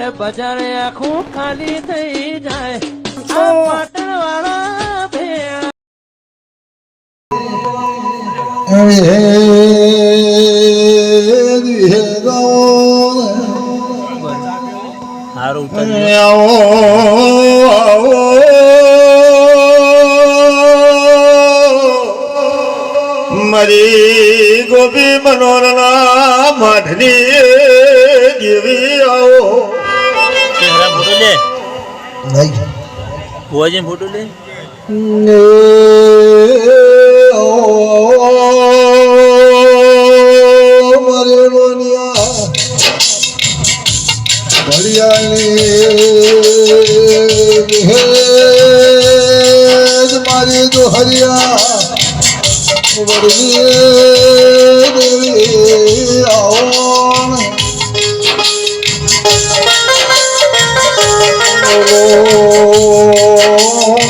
મારે બજાર આખું ખાલી થઈ જાય. આ પાટણ વાળા ભેળા મરી ગોપી મનોરના માઠની ભુવાજી ફોટો લે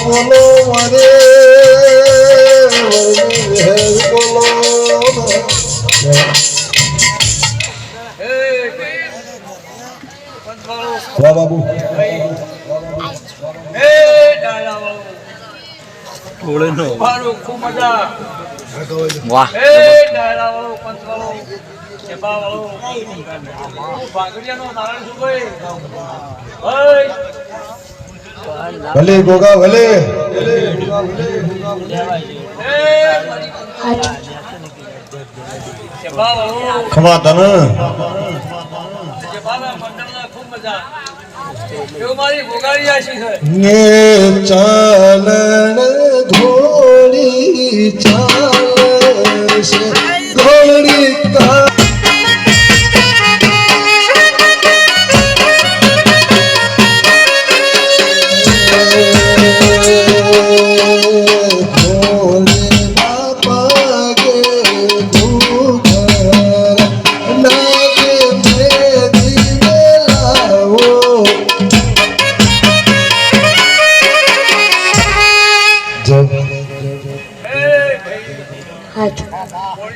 બોલો મારે બોલો વાહ. બાબુ થોડે નો ખૂબ મજા વાહ એ ડાયરા વાળો પંચ વાળો ચેપા વાળો ભાગડિયાનો નારાયણ સુભાઈ ઓય ભલે ગોગા ભલે. ખમા તને. ચાલણ ધોળી ચાલ ધોળી કા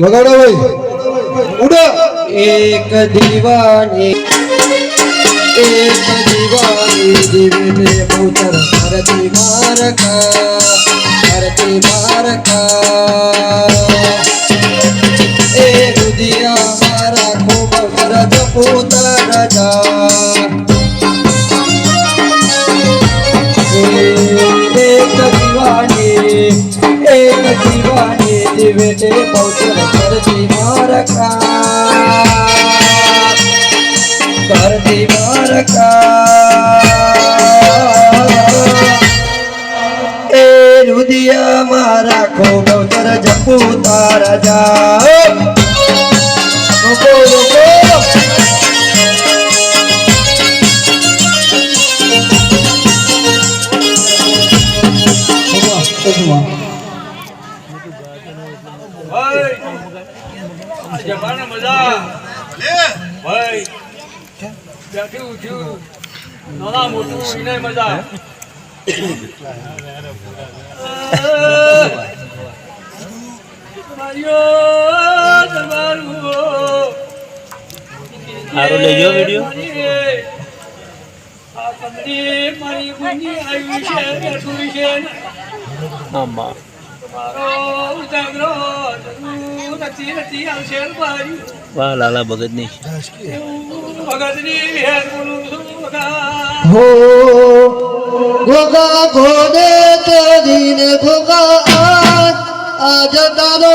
વગાડો ભાઈ. ઉડો. એક દીવાની એક દીવાની જીવને પુત્ર ભરતી મારકા ભરતી મારકા એ રુદિયા મારા ખૂબ ભરત પુત્ર મારકા. ધરતી મારકા એ રુદિયા મારા ખોગવતર જપુ તારા જા. રોકો રોકો. આ જમાને મજા. ભાઈ ત્યાંથી ઉઠ્યું નાના મોટું એને મજા. સારું લઈ ગયો આ તમને મારી બુની આવ્યું છે બેઠું છે. આમાં. મારો ઉજાગરો જરૂર નથી નથી આવશે મારી વાહ લાલા ભગતની ભગતની વિહેર બોલું છું ભગા હો ગોગા ગોદે તે દિન ગોગા આજ આજ તારો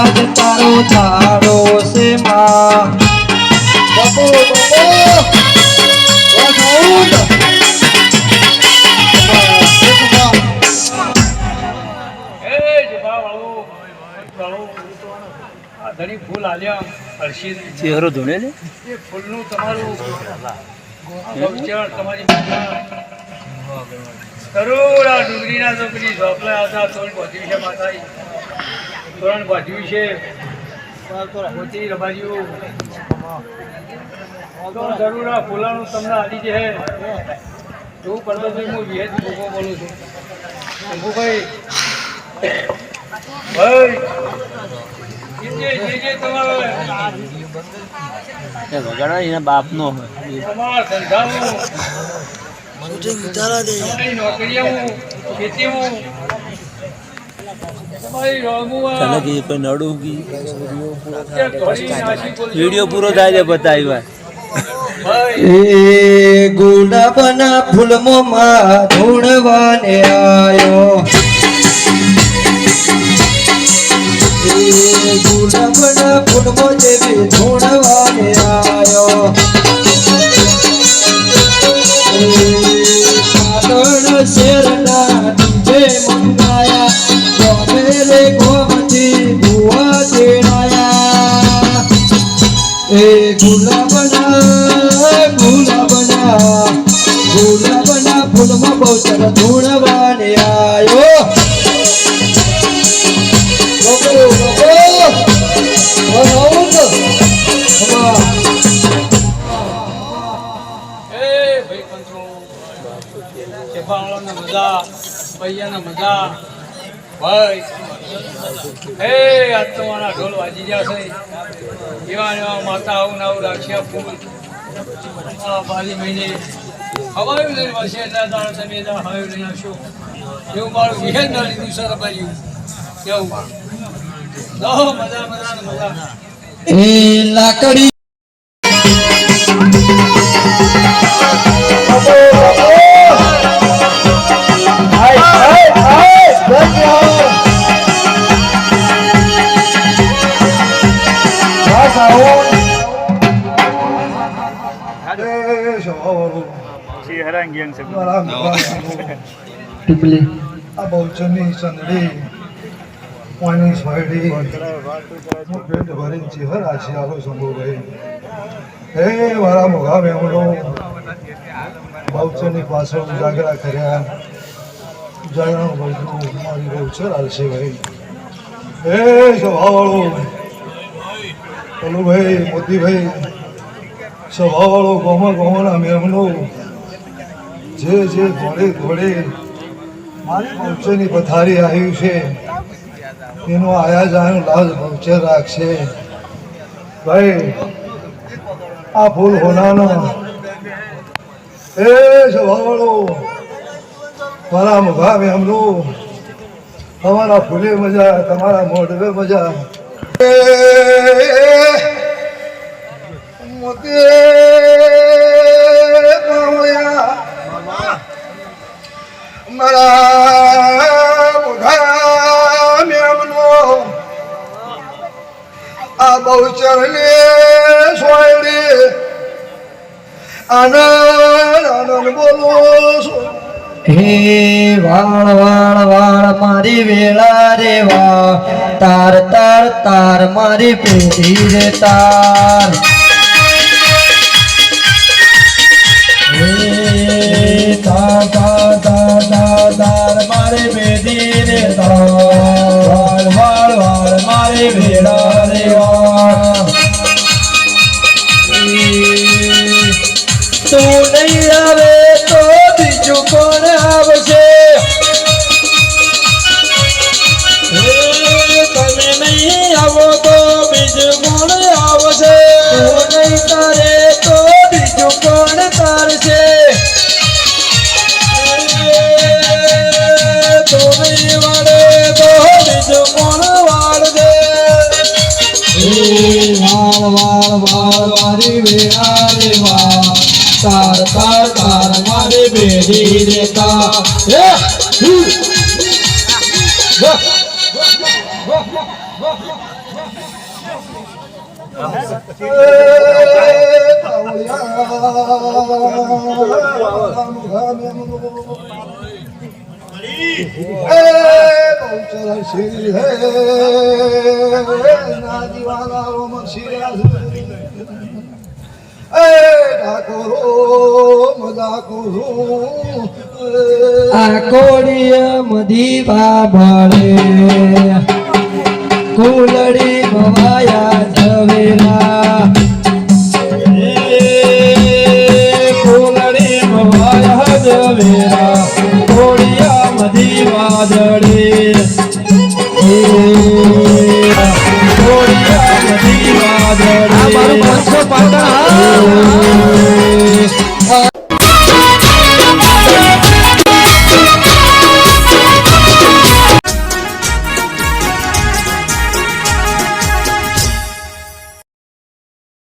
આજ તારો તારો છે માં. બાપુ ફૂલ આલ્યા હર્ષિત ચહેરો ધૂણે ને એ ફૂલનું તમારું તમારી કરોડા ડુંગળીના ચોકડી ઝોપલા હતા છે માતાએ તોરણ બાજુ છે. મોતી રબાજ્યું તો આ ફૂલાનું તમને આલી છે. એવું પડતો હું વિહેજ ભોગો બોલું છું. શંભુભાઈ. ભાઈ. વગાડવા એના બાપનો. નોકરી તમારા ધંધામાં ચાલે કે કોઈ નડું કી. વીડિયો પૂરો થાય. છે બતાવ્યા ભાઈ. એ ગુલાબના માં ધૂણવાને આયો. ગુલાબના ફૂલમો જેવી ધૂણવાને આયો. એ મજા આજ તો મારા ઢોલ વાજી છે. એવા આવું ને આવું રાખ્યા ફૂલ. બાલી મહિને હવાયું લઈને વસે એટલે તારા તમે એટલે એવું મારું વિહેજ ના કેવું? એ લાકડી આ બહુચરની સંદડી પાણી સોયડી હું પેટ ભરીને ચીહર આછી આલો શંભુભાઈ હે મારા મોઘા બહુચરની પાછળ ઉજાગરા કર્યા ઉજાગરાનું બહુ મારી બહુચર આલશે ભાઈ હે સ્વભાવવાળો પલુભાઈ મોતીભાઈ સ્વભાવવાળો ગોમા ગોમાના મેમનો. જે જે ઘોડે ઘોડે મારી પહોંચેની પથારી આવ્યું છે. એનો આયા જાણ લાજ પહોંચે રાખશે. ભાઈ, આ ફૂલ હોનાનો. એ સ્વભાવડો મારા મુભા એમનું તમારા ફૂલે મજા, તમારા મોઢવે મજા. મોતે પાવયા મારા મુઘા મેમનો આ બહુચરને સોયડી. આનંદ આનંદ બોલો હે વાળ વાળ વાળ, મારી વેળા રે વા તાર તાર તાર, મારી પેઢી રે તાર. તાર વાળ મારી વેળા રે વા તાર તાર તાર મારી બેડી રે તા એ હુ. આ કોડિય મધી બાબળે કુલડી ભવાયા